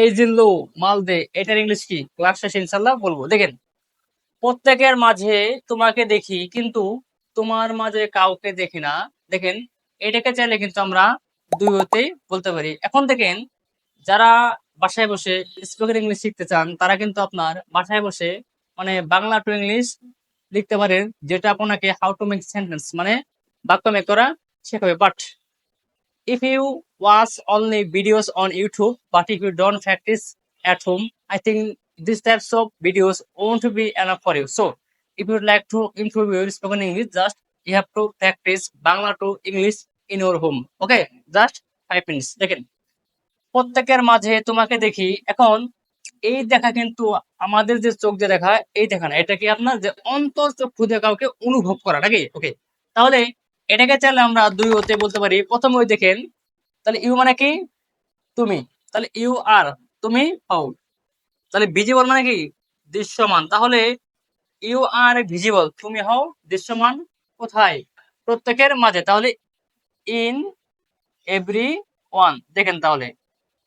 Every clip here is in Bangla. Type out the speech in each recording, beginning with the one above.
এই জিল্লু মালদে এটার ইংলিশ কি? ক্লাস শেষে ইনশাল্লাহ বলব। দেখেন, প্রত্যেকের মাঝে তোমাকে দেখি, কিন্তু তোমার মাঝে কাউকে দেখি না। দেখেন, এটাকে চাইলে কিন্তু আমরা দুই হতে বলতে পারি। এখন দেখেন, যারা বাসায় বসে স্পোকেন ইংলিশ শিখতে চান, তারা কিন্তু আপনার বাসায় বসে মানে বাংলা টু ইংলিশ লিখতে পারেন, যেটা আপনাকে হাউ টু মেক সেন্টেন্স মানে বাক্য মেক করা শেখাবে। But if you watch only videos on YouTube, but if you don't practice at home, I think these types of videos won't be enough for you. So, if you'd like to improve your spoken English, just you have to practice Bangla to English in your home. Okay, just five minutes. দেখেন প্রত্যেকের মাঝে তোমাকে দেখি এখন এই দেখা কিন্তু আমাদের যে চোখ দিয়ে দেখা এই দেখা না এটা কি আপনার যে অন্তর চক্ষু দিয়ে কাউকে অনুভব করা নাকি ওকে তাহলে এটাকে চাইলে আমরা দুই হতে বলতে পারি। প্রথম ওই দেখেন, তাহলে ইউ মানে কি? তুমি। তাহলে ইউ আর, তুমি হও তাহলে ভিজিবল মানে কি? দৃশ্যমান। তাহলে ইউ আর ভিজিবল, তুমি হও দৃশ্যমান কোথায়? প্রত্যেকের মাঝে। তাহলে ইন এভরি ওয়ান। দেখেন তাহলে,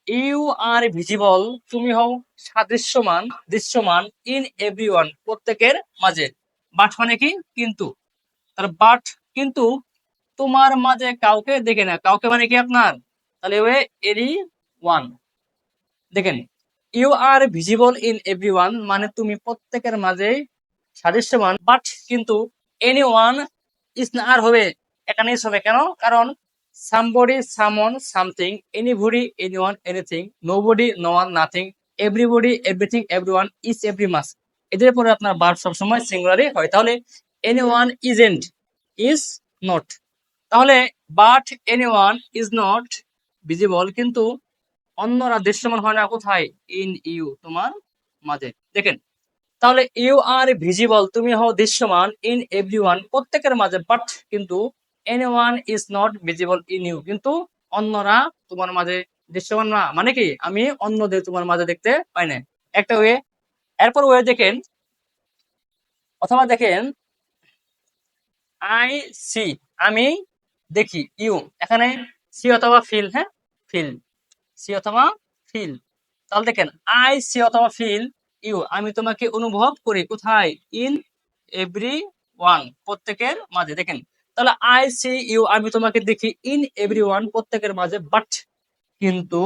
ইউ আর ভিজিবল, তুমি হও সাদৃশ্যমান, দৃশ্যমান ইন এভরি ওয়ান, প্রত্যেকের মাঝে। বাট মানে কি? কিন্তু। তার বাট কিন্তু তোমার মাঝে কাউকে দেখে না। কাউকে মানে কি আপনার? তাহলে ওয়ে এরি ওয়ান। দেখেন you are visible in everyone মানে তুমি প্রত্যেকের মাঝে সাদৃশ্যমান বাট কিন্তু এনি ওয়ান ইস না আর হবে, এখানে হবে কেন? কারণ somebody someone something anybody anyone anything nobody no one nothing everybody everything everyone is every মাস এদের পরে আপনার বার সবসময় সিঙ্গুলারই হয়। তাহলে anyone isn't is not তাহলে but anyone is not visible কিন্তু অন্যরা দৃশ্যমান হয় না কোথায়? ইন ইউ তোমার মাঝে। দেখেন, তাহলে ইউ আর ভিজিবল তুমি হও দৃশ্যমান ইন এভরি ওয়ান প্রত্যেকের মাঝে বাট কিন্তু anyone is not visible in you কিন্তু অন্যরা তোমার মাঝে দৃশ্যমান না। মানে কি? আমি অন্যদের তোমার মাঝে দেখতে পাই না একটা ওয়ে এরপর ওয়ে দেখেন, অথবা দেখেন আই সি আমি দেখি, ইউ, এখানে সি অথবা ফিল হ্যাঁ? ফিল। সি অথবা ফিল। তাহলে দেখেন, আই সি অথবা ফিল, ইউ, আমি তোমাকে অনুভব করি কোথায়? ইন এভরি ওয়ান, প্রত্যেকের মাঝে। দেখেন, তাহলে আই সি ইউ, আমি তোমাকে দেখি ইন এভরি ওয়ান, প্রত্যেকের মাঝে, বাট, কিন্তু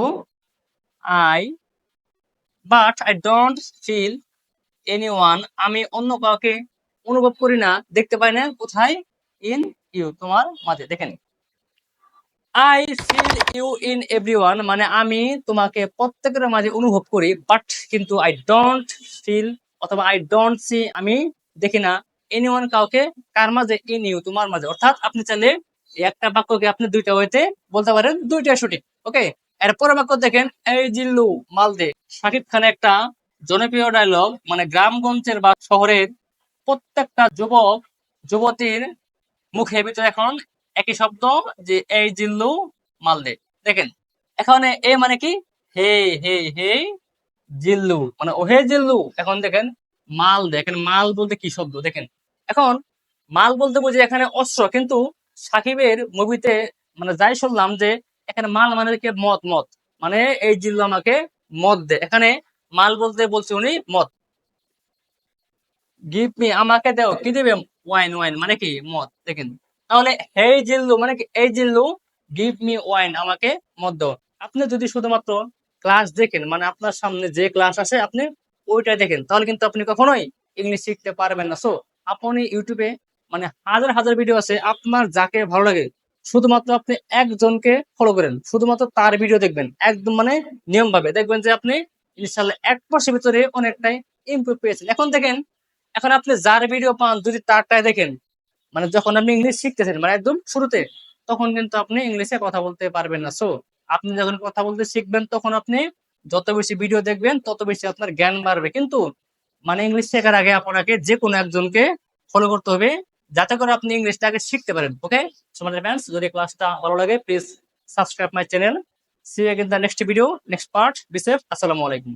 I, but, I don't feel anyone আমি অন্য কাউকে অনুভব করি না, দেখতে পাই না কোথায়? ইন ইউ তোমার মাঝে। দেখেন I feel you in everyone মানে আমি তোমাকে প্রত্যেকের মাঝে অনুভব করি বাট কিন্তু আই ডোন্ট ফিল অথবা আই ডোন্ট সি আমি দেখি না। এনিওয়ান কাউকে, কার মাঝে? ইন ইউ তোমার মাঝে। অর্থাৎ আপনি চাইলে একটা বাক্যকে আপনি দুইটা হইতে বলতে পারেন দুইটা সঠিক। ওকে এরপরে বাক্য দেখেন, এই জিল্লু মালদে। শাকিব খান একটা জনপ্রিয় ডায়লগ মানে গ্রামগঞ্জের বা শহরের প্রত্যেকটা যুবক, যুবতীর মুখে ভিতরে এখন একই শব্দ যে এই জিল্লু মালদে। দেখেন, এখানে এ মানে কি? হে হে হে, জিল্লু। মানে ও হে জিল্লু। এখন দেখেন মাল দেখেন মাল বলতে কি শব্দ? দেখেন, এখন মাল বলতে বুঝি এখানে অস্ত্র, কিন্তু সাকিবের মুভিতে মানে যাই শুনলাম যে এখানে মাল মানে কি মদ মদ। মানে এই জিল্লু আমাকে মদ দে। এখানে মাল বলতে বলছে উনি মদ। গিভ মি আমাকে দেও। কি দেবে? ওয়াইন ওয়াইন মানে কি মদ? দেখেন। তাহলে হেই জিল্লু মানে কি, এই জিল্লু, গিভ মি ওয়াইন, আমাকে মদ দাও। আপনি যদি শুধুমাত্র ক্লাস দেখেন মানে আপনার সামনে যে ক্লাস আছে, আপনি ওইটা দেখেন। তাহলে কিন্তু আপনি কখনোই ইংলিশ শিখতে পারবেন না। সো আপনি ইউটিউবে মানে হাজার হাজার ভিডিও আছে, আপনার যাকে ভালো লাগে, শুধুমাত্র আপনি একজনকে ফলো করেন। শুধুমাত্র তার ভিডিও দেখবেন। একদম মানে নিয়ম ভাবে দেখবেন যে আপনি ইনশাল্লাহ এক মাসের ভিতরে অনেকটাই ইমপ্রুভ পেয়েছেন। এখন দেখেন এখন আপনি যার ভিডিও পান, যদি তারটাই দেখেন মানে যখন আপনি ইংলিশ শিখতেছেন মানে একদম শুরুতে, তখন কিন্তু আপনি ইংলিশে কথা বলতে পারবেন না। সো আপনি যখন কথা বলতে শিখবেন, তখন আপনি যত বেশি ভিডিও দেখবেন, তত বেশি আপনার জ্ঞান বাড়বে। কিন্তু মানে ইংলিশ শেখার আগে আপনাকে যে কোনো একজনকে ফলো করতে হবে, যাতে করে আপনি ইংলিশটাকে শিখতে পারেন ওকে সো মাই ফ্রেন্ডস যদি ক্লাসটা ভালো লাগে please subscribe my channel see you the next video next part be safe আসসালামু আলাইকুম